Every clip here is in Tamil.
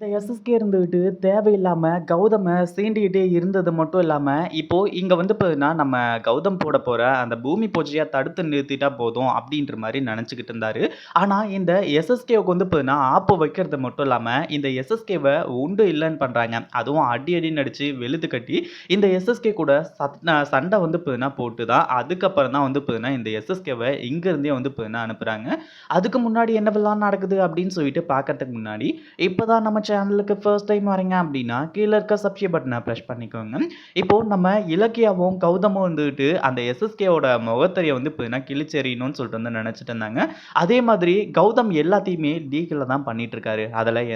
இந்த எஸ்எஸ்கே இருந்துகிட்டு தேவையில்லாமல் கௌதமை சீண்டிக்கிட்டே இருந்தது மட்டும் இல்லாமல் இப்போது இங்கே வந்து பார்த்தீங்கன்னா, நம்ம கௌதம் போட போகிற அந்த பூமி பூஜையாக தடுத்து நிறுத்திட்டா போதும் அப்படின்ற மாதிரி நினச்சிக்கிட்டு இருந்தாரு. ஆனால் இந்த எஸ்எஸ்கேவுக்கு வந்து பார்த்தீங்கன்னா, ஆப்பு வைக்கிறது மட்டும் இல்லாமல் இந்த எஸ்எஸ்கேவை உண்டு இல்லைன்னு பண்ணுறாங்க அதுவும் அடி அடின்னு நடித்து வெளுத்து கட்டி, இந்த எஸ்எஸ்கே கூட சத் சண்டை வந்து பார்த்தீங்கன்னா போட்டு தான், அதுக்கப்புறம் தான் வந்து பார்த்தீங்கன்னா, இந்த எஸ்எஸ்கேவை இங்கேருந்தே வந்து பார்த்தீங்கன்னா அனுப்புகிறாங்க அதுக்கு முன்னாடி என்னவெல்லாம் நடக்குது அப்படின்னு சொல்லிட்டு பார்க்கறதுக்கு முன்னாடி, இப்போ தான் நம்ம சேனலுக்கு ஃபர்ஸ்ட் டைம் வரீங்க அப்படின்னா கீழே இருக்க சப்ஸ்கிரைப் பட்டனை ப்ரெஷ் பண்ணிக்கோங்க. இப்போ நம்ம இலக்கியாவும், கௌதமும் வந்துட்டு அந்த எஸ்எஸ்கேவோட முகத்தறியை வந்து பார்த்தீங்கன்னா, கிழிச்செறியணும்னு சொல்லிட்டு வந்து நினச்சிட்டு இருந்தாங்க. அதே மாதிரி கௌதம் எல்லாத்தையுமே லீகலில் தான் பண்ணிட்டு இருக்காரு.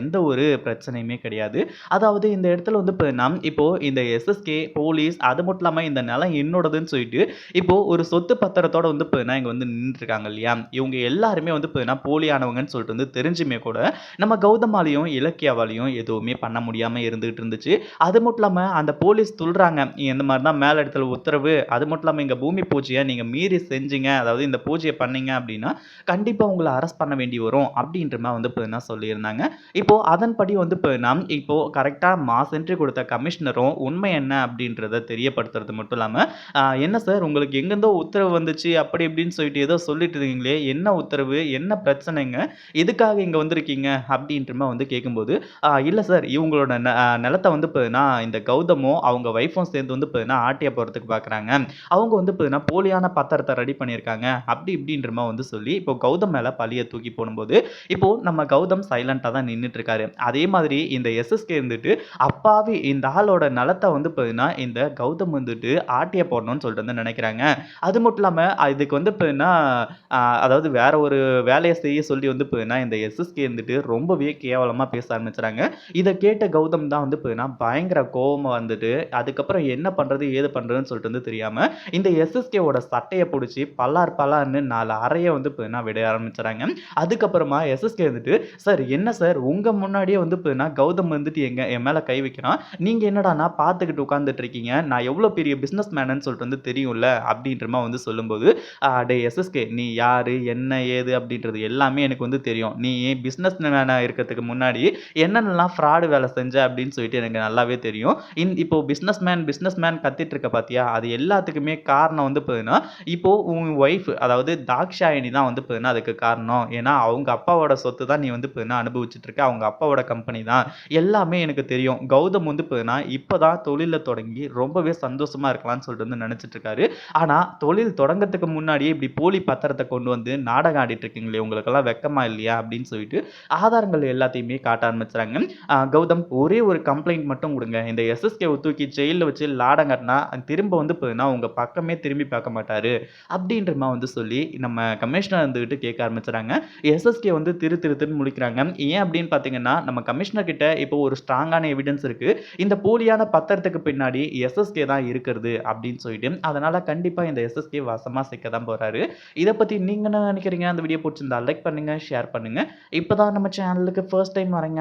எந்த ஒரு பிரச்சனையுமே கிடையாது. அதாவது இந்த இடத்துல வந்து பார்த்தீங்கன்னா, இப்போது இந்த எஸ்எஸ்கே, போலீஸ் அது மட்டும் இல்லாமல் இந்த நிலம் என்னோடதுன்னு சொல்லிட்டு, இப்போது ஒரு சொத்து பத்திரத்தோட வந்து பார்த்தீங்கன்னா, இங்கே வந்து நின்னுட்டு இருக்காங்க இல்லையா? இவங்க எல்லாருமே வந்து பார்த்தீங்கன்னா, போலியானவங்கன்னு சொல்லிட்டு வந்து தெரிஞ்சுமே கூட, நம்ம கௌதமாலயும், வழியும் எதுவுமே பண்ண முடியாமல் இருந்துகிட்டு இருந்துச்சு. அது மட்டும் இல்லாமல் அந்த போலீஸ் துல்றாங்க. இந்த மாதிரி தான் மேல இடத்துல உத்தரவு. அது மட்டும் இல்லாமல் எங்கள் பூமி பூஜையை நீங்கள் மீறி செஞ்சீங்க, அதாவது இந்த பூஜையை பண்ணீங்க அப்படின்னா கண்டிப்பாக உங்களை அரெஸ்ட் பண்ண வேண்டி வரும். அப்படின்ற மாதிரி வந்து பார்த்தீங்கன்னா சொல்லியிருந்தாங்க. இப்போ அதன்படி வந்து பார்த்தீங்கன்னா, இப்போ கரெக்டாக மாஸ் என்ட்ரி கொடுத்த கமிஷனரும் உண்மை என்ன அப்படின்றத தெரியப்படுத்துறது மட்டும் இல்லாமல் என்ன சார் உங்களுக்கு எங்கேருந்தோ உத்தரவு வந்துச்சு அப்படி இப்படின்னு சொல்லிட்டு ஏதோ சொல்லிட்டு இருக்கீங்களே என்ன உத்தரவு? என்ன பிரச்சனைங்க? எதுக்காக இங்கே வந்திருக்கீங்க? அப்படின்ற மாதிரி வந்து கேட்கும்போது, இல்லை சார் இவங்களோட ந நிலத்தை வந்து இப்போதுனா இந்த கௌதமும், அவங்க ஒய்ஃபும் சேர்ந்து வந்து பார்த்தீங்கன்னா, ஆட்டியை போகிறதுக்கு பார்க்குறாங்க. அவங்க வந்து இப்போதுனா போலியான பத்திரத்தை ரெடி பண்ணியிருக்காங்க. அப்படி இப்படின்றமா வந்து சொல்லி, இப்போ கௌதம் மேலே பழியை தூக்கி போடும்போது, இப்போது நம்ம கௌதம் சைலண்ட்டாக தான் நின்னுட்டு இருக்காரு. அதே மாதிரி இந்த எஸ்எஸ்கே இருந்துட்டு, அப்பாவி இந்த ஆளோட நிலத்தை வந்து பார்த்தீங்கன்னா, இந்த கௌதம் வந்துட்டு ஆட்டியை போடணும்னு சொல்லிட்டு வந்து நினைக்கிறாங்க அது மட்டும் இல்லாமல் இதுக்கு வந்து பார்த்தீங்கன்னா, அதாவது வேற ஒரு வேலையை செய்ய சொல்லி வந்து பார்த்தீங்கன்னா, இந்த எஸ்எஸ்கே இருந்துட்டு ரொம்பவே கேவலமாக பேச பேசுகிறாங்க இதை கேட்ட கௌதம் தான் வந்து பார்த்தீங்கன்னா, பயங்கர கோபமாக வந்துட்டு, அதுக்கப்புறம் என்ன பண்றது? ஏது பண்ணுறதுன்னு சொல்லிட்டு வந்து தெரியாம, இந்த எஸ்எஸ்கேவோட சட்டையை பிடிச்சி பல்லார் பல்லார்னு நாலு அறையை வந்து பார்த்தீங்கன்னா விட ஆரம்பிச்சுறாங்க. அதுக்கப்புறமா எஸ்எஸ்கே வந்துட்டு, சார் என்ன சார் உங்க முன்னாடியே வந்து பார்த்தீங்கன்னா, கௌதம் வந்துட்டு எங்க என் மேலே கை வைக்கிறான். நீங்க நான் பார்த்துக்கிட்டு உட்காந்துட்டு இருக்கீங்க. நான் எவ்வளோ பெரிய பிஸ்னஸ் மேன்னு சொல்லிட்டு வந்து தெரியும்ல அப்படின்றமா வந்து சொல்லும்போது, டே எஸ்எஸ்கே நீ யாரு? என்ன? ஏது? அப்படின்றது எல்லாமே எனக்கு வந்து தெரியும். நீ பிஸ்னஸ் மேனாக இருக்கிறதுக்கு முன்னாடி என்னென்னலாம் ஃப்ராடு வேலை செஞ்ச அப்படின்னு சொல்லிட்டு எனக்கு நல்லாவே தெரியும். இன் இப்போ பிஸ்னஸ் மேன், பிஸ்னஸ் மேன் கத்திட்டு இருக்க பார்த்தியா? அது எல்லாத்துக்குமே காரணம் வந்து பார்த்தீங்கன்னா, இப்போது உன் ஒய்ஃப் அதாவது தாக்ஷாயணி தான் வந்து பார்த்தீங்கன்னா, அதுக்கு காரணம். ஏன்னா அவங்க அப்பாவோட சொத்து தான் நீ வந்து பார்த்தீங்கன்னா அனுபவிச்சுட்டு இருக்க. அவங்க அப்பாவோட கம்பெனி தான். எல்லாமே எனக்கு தெரியும். கௌதம் வந்து பார்த்தீங்கன்னா, இப்போ தான் தொழிலில் தொடங்கி ரொம்பவே சந்தோஷமாக இருக்கலாம்னு சொல்லிட்டு வந்து நெனச்சுட்டு இருக்காரு. தொழில் தொடங்கறதுக்கு முன்னாடியே இப்படி போலி பத்திரத்தை கொண்டு வந்து நாடகம் ஆடிட்டு இருக்கீங்களே, உங்களுக்கெல்லாம் வெட்கமா இல்லையா? அப்படின்னு சொல்லிட்டு ஆதாரங்கள் எல்லாத்தையுமே காட்ட ஆரம்பிச்சு அ கௌதம் ஒரே ஒரு கம்ப்ளைண்ட் மட்டும் கொடுங்க இந்த எஸ்எஸ்கேவை தூக்கி ஜெயிலில் வச்சு லாடம் கட்டினா திரும்ப வந்து பார்த்தீங்கன்னா, உங்கள் பக்கமே திரும்பி பார்க்க மாட்டார் அப்படின்றமா வந்து சொல்லி நம்ம கமிஷனர் இருந்துக்கிட்டு கேட்க ஆரம்பிச்சுறாங்க. எஸ்எஸ்கே வந்து திரு திரு திருன்னு முழிக்கிறாங்க. ஏன் அப்படின்னு பார்த்தீங்கன்னா, நம்ம கமிஷனர் கிட்ட இப்போ ஒரு ஸ்ட்ராங்கான எவிடன்ஸ் இருக்குது இந்த போலியான பத்திரத்துக்கு பின்னாடி எஸ்எஸ்கே தான் இருக்கிறது அப்படின்னு சொல்லிட்டு, அதனால் கண்டிப்பாக இந்த எஸ்எஸ்கே வாசமாக சிக்க தான் போகிறாரு இதை பற்றி நீங்கள் என்ன நினைக்கிறீங்க அந்த வீடியோ பிடிச்சிருந்தா லைக் பண்ணுங்க, ஷேர் பண்ணுங்க. இப்போ தான் நம்ம சேனலுக்கு ஃபர்ஸ்ட் டைம் வரீங்க